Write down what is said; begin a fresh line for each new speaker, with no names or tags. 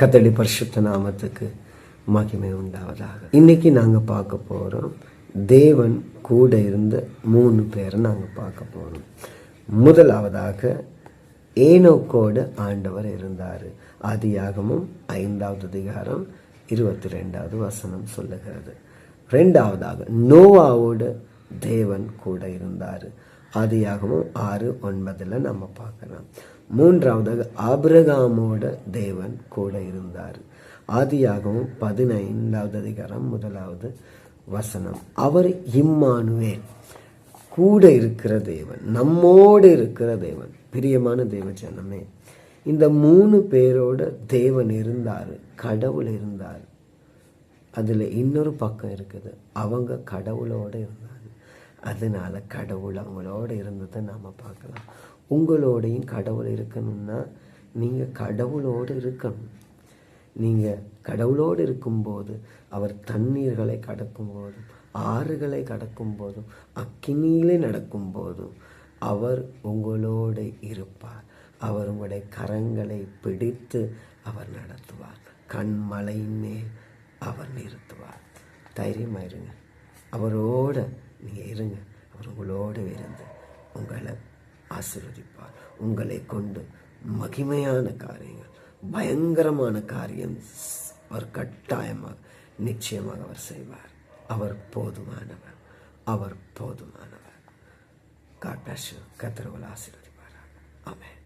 கத்தடி பரிசுத்த நாமத்துக்கு மகிமை உண்டாவதாக. இன்னைக்கு நாங்கள் பார்க்க போகிறோம் தேவன் கூட இருந்த மூணு பேரை நாங்கள் பார்க்க போகிறோம் முதலாவதாக ஏனோக்கோடு ஆண்டவர் இருந்தார். ஆதியாகமும் ஐந்தாவது அதிகாரம் இருபத்தி ரெண்டாவது வசனம் சொல்லுகிறது. ரெண்டாவதாக நோவாவோடு தேவன் கூட இருந்தார். ஆதியாகமும் ஆறு ஒன்பதில் நம்ம பார்க்கலாம். மூன்றாவதாக ஆபிரகாமோட தேவன் கூட இருந்தார். ஆதியாகவும் பதினைந்தாவது அதிகாரம் முதலாவது வசனம். அவர் இம்மானுவேல் கூட இருக்கிற தேவன் நம்மோடு இருக்கிற தேவன் பிரியமான தேவ ஜனமே. இந்த மூணு பேரோட தேவன் இருந்தார் கடவுள் இருந்தார். அதில் இன்னொரு பக்கம் இருக்குது அவங்க கடவுளோட இருந்தார். அதனால் கடவுள் அவங்களோட இருந்ததை நாம் பார்க்கலாம். உங்களோடையும் கடவுள் இருக்கணும்னா நீங்கள் கடவுளோடு இருக்கணும். நீங்கள் கடவுளோடு இருக்கும்போது அவர் தண்ணீர்களை கடக்கும் போதும் ஆறுகளை கடக்கும் போதும் அக்கினியிலே நடக்கும் போதும் அவர் உங்களோடு இருப்பார். அவர் உங்களுடைய கரங்களை பிடித்து அவர் நடத்துவார். கண்மலையின் மேல் அவர் நிறுத்துவார். தைரியமாயிருங்க. அவரோட நீங்கள் இருங்க. அவர் உங்களோடு இருந்து உங்களை ஆசீர்வதிப்பார். உங்களை கொண்டு மகிமையான காரியங்கள் பயங்கரமான காரியம் அவர் கட்டாயமாக நிச்சயமாக அவர் செய்வார். அவர் போதுமானவர். அவர் போதுமானவர். காட்டாஷு கத்திரவுல ஆசீர்வதிப்பார் ஆமென்